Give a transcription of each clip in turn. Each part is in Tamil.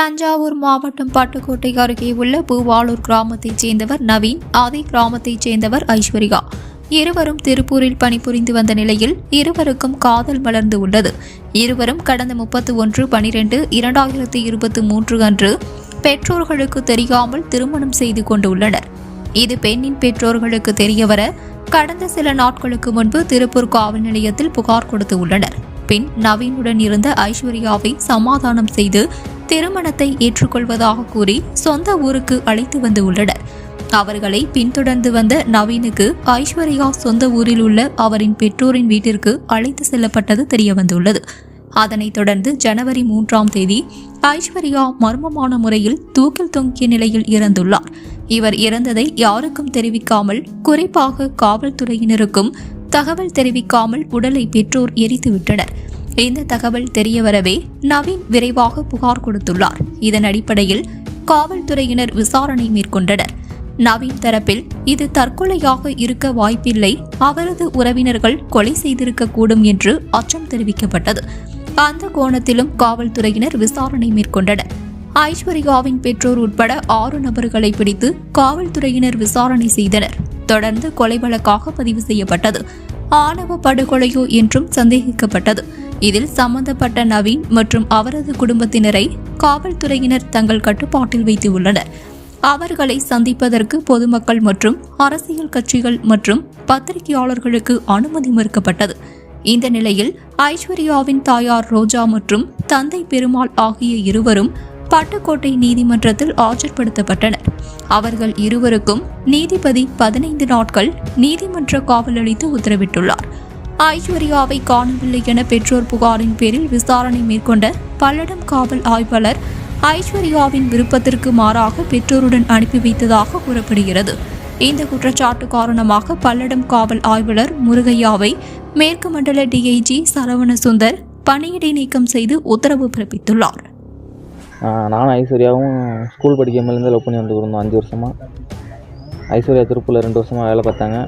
தஞ்சாவூர் மாவட்டம் பட்டுக்கோட்டை அருகே உள்ள பூவாளூர் கிராமத்தைச் சேர்ந்தவர் நவீன் அதே கிராமத்தைச் சேர்ந்தவர் ஐஸ்வர்யா. இருவரும் திருப்பூரில் பணிபுரிந்து வந்த நிலையில் இருவருக்கும் காதல் மலர்ந்து உள்ளது. இருவரும் கடந்த முப்பத்தி ஒன்று பனிரெண்டு இரண்டாயிரத்தி இருபத்தி மூன்று அன்று பெற்றோர்களுக்கு தெரியாமல் திருமணம் செய்து கொண்டுள்ளனர். இது பெண்ணின் பெற்றோர்களுக்கு தெரியவர கடந்த சில நாட்களுக்கு முன்பு திருப்பூர் காவல் நிலையத்தில் புகார் கொடுத்து உள்ளனர். பின் நவீனுடன் இருந்த ஐஸ்வர்யாவை சமாதானம் செய்து திருமணத்தை ஏற்றுக்கொள்வதாக கூறி சொந்த ஊருக்கு அழைத்து வந்து உள்ளனர். அவர்களை பின்தொடர்ந்து வந்த நவீனுக்கு ஐஸ்வர்யா சொந்த ஊரில் உள்ள அவரின் பெற்றோரின் வீட்டிற்கு அழைத்து செல்லப்பட்டது தெரியவந்துள்ளது. அதனைத் தொடர்ந்து ஜனவரி மூன்றாம் தேதி ஐஸ்வர்யா மர்மமான முறையில் தூக்கில் தொங்கிய நிலையில் இறந்துள்ளார். இவர் இறந்ததை யாருக்கும் தெரிவிக்காமல் குறிப்பாக காவல்துறையினருக்கும் தகவல் தெரிவிக்காமல் உடலை பெற்றோர் எரித்துவிட்டனர். இந்த தகவல் தெரியவரவே நவீன் விரைவாக புகார் கொடுத்துள்ளார். இதன் அடிப்படையில் காவல்துறையினர் விசாரணை மேற்கொண்டனர். நவீன் தரப்பில் இது தற்கொலையாக இருக்க வாய்ப்பில்லை. அவரது உறவினர்கள் கொலை செய்திருக்க கூடும் என்று அச்சம் தெரிவிக்கப்பட்டது. அந்த கோணத்திலும் காவல்துறையினர் விசாரணை மேற்கொண்டனர். ஐஸ்வர்யாவின் பெற்றோர் உட்பட ஆறு நபர்களை பிடித்து காவல்துறையினர் விசாரணை செய்தனர். தொடர்ந்து கொலை வழக்காக பதிவு செய்யப்பட்டது. ஆணவ படுகொலையோ என்றும் சந்தேகிக்கப்பட்டது. இதில் சம்பந்தப்பட்ட நவீன் மற்றும் அவரது குடும்பத்தினரை காவல்துறையினர் தங்கள் கட்டுப்பாட்டில் வைத்து உள்ளனர் அவர்களை சந்திப்பதற்கு பொதுமக்கள் மற்றும் அரசியல் கட்சிகள் மற்றும் பத்திரிகையாளர்களுக்கு அனுமதி மறுக்கப்பட்டது. இந்த நிலையில் ஐஸ்வர்யாவின் தாயார் ரோஜா மற்றும் தந்தை பெருமாள் ஆகிய இருவரும் பட்டுக்கோட்டை நீதிமன்றத்தில் ஆஜர்படுத்தப்பட்டனர். அவர்கள் இருவருக்கும் நீதிபதி பதினைந்து நாட்கள் நீதிமன்ற காவல் அளித்து உத்தரவிட்டுள்ளார். ஐஸ்வர்யாவை காணவில்லை என பெற்றோர் புகாரின் பேரில் விசாரணை மேற்கொண்ட பல்லடம் காவல் ஆய்வாளர் ஐஸ்வர்யாவின் விருப்பத்திற்கு மாறாக பெற்றோருடன் அனுப்பி வைத்ததாக கூறப்படுகிறது. இந்த குற்றச்சாட்டு காரணமாக பல்லடம் காவல் ஆய்வாளர் முருகையாவை மேற்கு மண்டல டிஐஜி சரவண சுந்தர் பணியிடை நீக்கம் செய்து உத்தரவு பிறப்பித்துள்ளார். நானும் ஐஸ்வர்யாவும் ஸ்கூல் படிக்கும்போதுலேருந்து லவ் பண்ணி வந்துருந்தோம் அஞ்சு வருஷமாக ஐஸ்வர்யா திருப்பூரில் ரெண்டு வருஷமாக வேலை பார்த்தாங்க.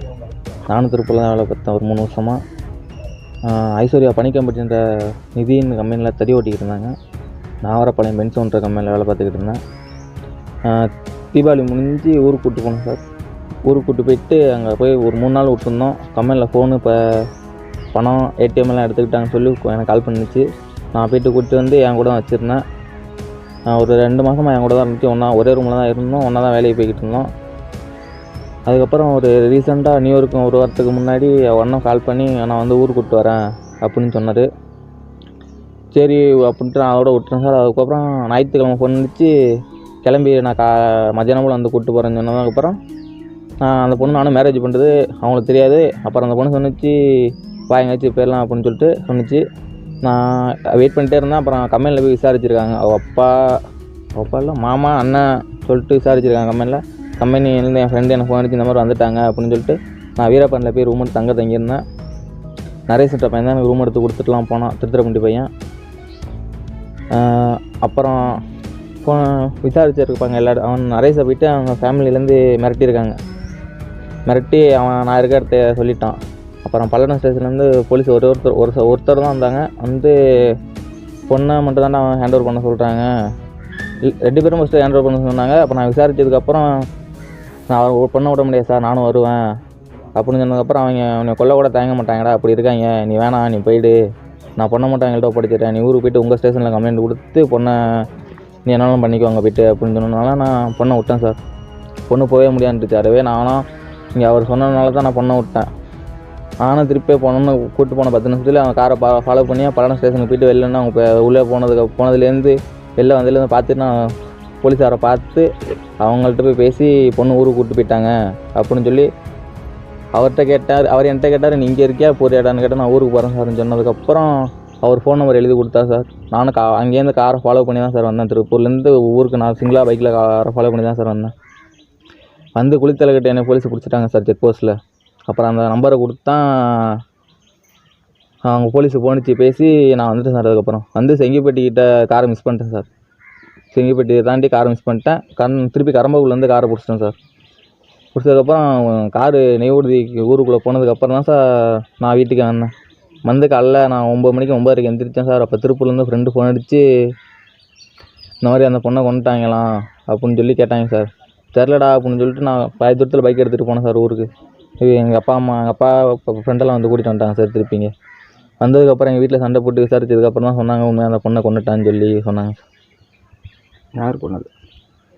நானும் திருப்பூரில் தான் வேலை பார்த்தேன் ஒரு மூணு வருஷமாக ஐஸ்வர்யா பணிக்கம்பட்டின்ற நிதியின் கம்பெனியில் தறி ஓட்டிக்கிட்டு இருந்தாங்க. நாகரப்பாளையம் பென்சோன்ற கம்பெனியில் வேலை பார்த்துக்கிட்டு இருந்தேன். தீபாவளி முடிஞ்சு ஊருக்கு கூப்பிட்டு போனோம் சார். ஊருக்கு கூப்பிட்டு போயிட்டு அங்கே போய் ஒரு மூணு நாள் விட்டுருந்தோம். கம்பெனியில் ஃபோனு இப்போ பணம் ஏடிஎம் எல்லாம் எடுத்துக்கிட்டாங்கன்னு சொல்லி எனக்கு கால் பண்ணுச்சு. நான் போயிட்டு கூப்பிட்டு வந்து என் கூட தான் வச்சுருந்தேன். ஒரு ரெண்டு மாதமாக என் கூட தான் இருந்துச்சு. ஒன்றா ஒரே ரூமில் தான் இருந்தோம். ஒன்றா தான் வேலைக்கு போய்கிட்டு இருந்தோம். அதுக்கப்புறம் ஒரு ரீசெண்டாக நியூ ஒரு வாரத்துக்கு முன்னாடி ஒன்றும் கால் பண்ணி நான் வந்து ஊருக்கு கூப்பிட்டு வரேன் அப்படின்னு சொன்னார். சரி அப்படின்ட்டு நான் அதோட விட்டுறேன் சார். அதுக்கப்புறம் ஞாயிற்றுக்கிழமை ஃபோன் அடித்து கிளம்பி நான் கா மத்தியானம் போல் வந்து கூப்பிட்டு போகிறேன்னு சொன்னதுக்கப்புறம் நான் அந்த பொண்ணு நானும் மேரேஜ் பண்ணுறது அவங்களுக்கு தெரியாது. அப்புறம் அந்த பொண்ணு சொன்னிச்சு வா எங்கேயாச்சும் போயிடலாம் அப்படின்னு சொல்லிட்டு சொன்னிச்சு. நான் வெயிட் பண்ணிட்டே இருந்தேன். அப்புறம் கம்பெனியில் போய் விசாரிச்சிருக்காங்க. அவள் அப்பா அவள் அப்பா இல்லை மாமா அண்ணன் சொல்லிட்டு விசாரிச்சிருக்காங்க கம்பெனியில் கம்பெனிலேருந்து என் ஃப்ரெண்டு எனக்கு ஃபோன் அடிச்சு இந்த மாதிரி வந்துட்டாங்க அப்படின்னு சொல்லிட்டு நான் வீரப்பனில் போய் ரூம் எடுத்து தங்க தங்கியிருந்தேன். நிறைய சிட்ட பையன் தான் எனக்கு ரூம் எடுத்து கொடுத்துட்டுலாம் போனான். திருத்திரப்பண்டி பையன். அப்புறம் ஃபோ விசாரிச்சிருப்பாங்க எல்லா அவன் நரேஷை போயிட்டு அவங்க ஃபேமிலியிலேருந்து மிரட்டியிருக்காங்க. மிரட்டி அவன் நான் இருக்க இடத்த சொல்லிட்டான். அப்புறம் பல்லடம் ஸ்டேஷன்லேருந்து போலீஸ் ஒரு ஒருத்தர் ஒரு ஒருத்தர் தான் வந்தாங்க. வந்து பொண்ணை மட்டும் தானே அவன் ஹேண்ட் ஓவர் பண்ண சொல்கிறாங்க ரெண்டு பேரும் ஃபஸ்ட்டு ஹேண்ட் ஓவர் பண்ண சொன்னாங்க. அப்போ நான் விசாரித்ததுக்கப்புறம் நான் அவரை பொண்ணை விட முடியாது சார் நானும் வருவேன். அப்படின்னு சொன்னதுக்கப்புறம் அவங்க உன்னை கொல்ல கூட தயங்க மாட்டாங்கடா அப்படி இருக்காங்க. நீ வேணாம் நீ போயிடு. நான் பொண்ணை மட்டும் எங்கள்கிட்ட ஒப்படைச்சிட்டேன் நீ ஊருக்கு போய்ட்டு உங்கள் ஸ்டேஷனில் கம்ப்ளைண்ட் கொடுத்து பொண்ணை நீ என்னாலும் பண்ணிக்குவாங்க போயிட்டு அப்படின்னு சொன்னதுனால நான் பொண்ணை விட்டேன் சார். பொண்ணு போகவே முடியாதுன்ட்டு அதுவே நானும் இங்கே அவர் சொன்னதுனால தான் நான் பொண்ணை விட்டேன். நானும் திருப்பி போனோம்னு கூப்பிட்டு போன பத்து நிமிஷத்தில் அவன் காரை பா ஃபாலோ பண்ணி பல்லடம் ஸ்டேஷனுக்கு போயிட்டு வெளிலன்னு அவங்க உள்ளே போனதுக்கு போனதுலேருந்து வெளில வந்ததுலேருந்து பார்த்துட்டு நான் போலீஸாரை பார்த்து அவங்கள்ட்ட போய் பேசி பொண்ணு ஊருக்கு கூப்பிட்டு போயிட்டாங்க அப்படின்னு சொல்லி அவர்கிட்ட கேட்டார். அவர் என்கிட்ட கேட்டார் நீ இங்கே இருக்கியா? போறியாடான்னு கேட்டால் நான் ஊருக்கு போகிறேன் சார்னு சொன்னதுக்கப்புறம் அவர் ஃபோன் நம்பர் எழுதி கொடுத்தா சார். நானும் கா அங்கேருந்து காரை ஃபாலோ பண்ணி தான் சார் வந்தேன். திருப்பூர்லேருந்து ஊருக்கு நான் சிங்கிளாக பைக்கில் காரை ஃபாலோ பண்ணி தான் சார் வந்தேன். வந்து குளித்தலைக்கிட்ட என்னை போலீஸ் பிடிச்சிட்டாங்க சார் செக் போஸ்ட்டில் அப்புறம் அந்த நம்பரை கொடுத்தா அவங்க போலீஸு போனிச்சு பேசி நான் வந்துட்டேன் சார் அதுக்கப்புறம். வந்து செங்கிப்பட்டிக்கிட்ட காரை மிஸ் பண்ணிட்டேன் சார். செங்கிப்பட்டி தாண்டி காரை மிஸ் பண்ணிட்டேன். கண் திருப்பி கரம்பகுலேருந்து காரை பிடிச்சிட்டேன் சார். பிடிச்சதுக்கப்புறம் காரு நெய்வேலிக்கு ஊருக்குள்ளே போனதுக்கப்புறம் தான் சார் நான் வீட்டுக்கு வந்தேன். வந்து காலைல நான் ஒம்பது மணிக்கு ஒம்பதரைக்கு எந்திரிச்சேன் சார். அப்போ திருப்பூர்லேருந்து ஃப்ரெண்டு ஃபோன் அடித்து இந்த மாதிரி அந்த பொண்ணை கொண்டுட்டாங்களாம் அப்படின்னு சொல்லி கேட்டாங்க சார். தெரிலடா அப்படின்னு சொல்லிட்டு நான் பாதி தூரத்தில் பைக் எடுத்துகிட்டு போனேன் சார் ஊருக்கு. எங்கள் அப்பா அம்மா எங்கள் அப்பா ஃப்ரெண்டெல்லாம் வந்து கூட்டிகிட்டு வந்துட்டாங்க சார் திருப்பிங்க. வந்ததுக்கப்புறம் எங்கள் வீட்டில் சண்டை போட்டு விசாரிச்சதுக்கப்புறம் தான் சொன்னாங்க உண்மையாக அந்த பொண்ணை கொண்டுட்டான்னு சொல்லி சொன்னாங்க யார் கொண்டது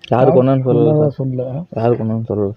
யார் கொண்டுன்னு சொல்லல சார். சொல்ல யார் கொண்டுன்னு சொல்லல